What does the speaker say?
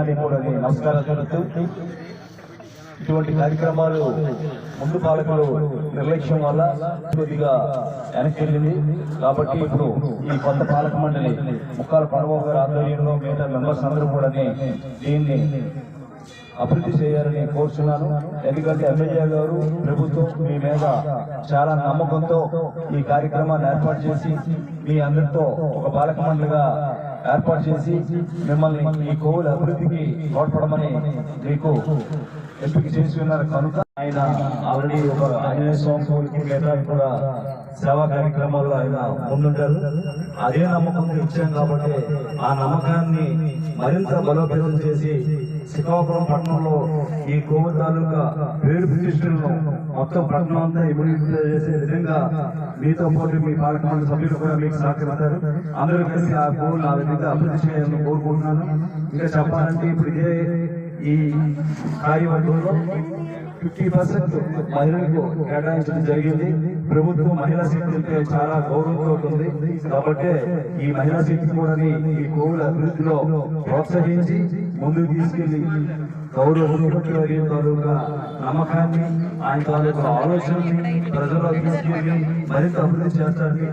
నమస్కారం తెలుపుతూ ఇటువంటి కార్యక్రమాలు ముందు పాలకులు నిర్లక్ష్యం వల్ల కొద్దిగా వెనక్కి వెళ్ళింది. కాబట్టి ఇప్పుడు ఈ కొత్త పాలక మండలి ముక్కాల పరమబాబు గారి ఆధ్వర్యంలో మిగతా మెంబర్స్ అందరూ కూడా దీన్ని అభివృద్ధి చేయాలని కోరుచున్నాను. ఎందుకంటే ఎమ్మెల్యే గారు ప్రభుత్వం మీ మీద చాలా నమ్మకంతో ఈ కార్యక్రమాన్ని ఏర్పాటు చేసి మీ అందరితో ఒక బాలక మండలిగా ఏర్పాటు చేసి మిమ్మల్ని ఈ కోవిడ్ అభివృద్ధికి తోడ్పడమని మీకు ఎంపిక చేసి ఉన్నారు. కనుక ఆయన ఆల్రెడీ ఒక ఆంజనేయ స్వామి లేదా కూడా సేవా కార్యక్రమాల్లో ఆయన ముందుంటారు. అదే నమ్మకంతో ఇచ్చాం కాబట్టి ఆ నమ్మకాన్ని మరింత బలోపేతం చేసి శ్రీకాకుళం పట్టణంలో ఈ కోవిడ్ తాలూకా పేరు ప్రతిష్టలను మొత్తం పట్టణం అంతా ఇమ్యూనిటీ చేసే విధంగా మీతో పాటు మీ పాలక సభ్యులు కూడా మీకు సహకరిస్తారు. అందరూ కలిసి ఆ కోవిడ్ ఆ విధంగా అభివృద్ధి చేయాలని కోరుకుంటున్నాను. ఇంకా చెప్పాలంటే ఇప్పుడు ఇదే ఈ కార్యవర్గంలో ఫిఫ్టీ పర్సెంట్ మహిళలకు కేటాయించడం జరిగింది. ప్రభుత్వం మహిళా శక్తిపై చాలా గౌరవంతో ఉంటుంది. కాబట్టి ఈ మహిళా శక్తి కూడా ఈ కోవిడ్ అభివృద్ధిలో ప్రోత్సహించి ముందుకు తీసుకెళ్ళి గౌరవ ముఖ్యమంత్రి తాలూకా నమ్మకాన్ని ఆయన తాలూకా ఆలోచనని ప్రజల్లో తీసుకెళ్ళి మరింత అభివృద్ధి చేస్తారని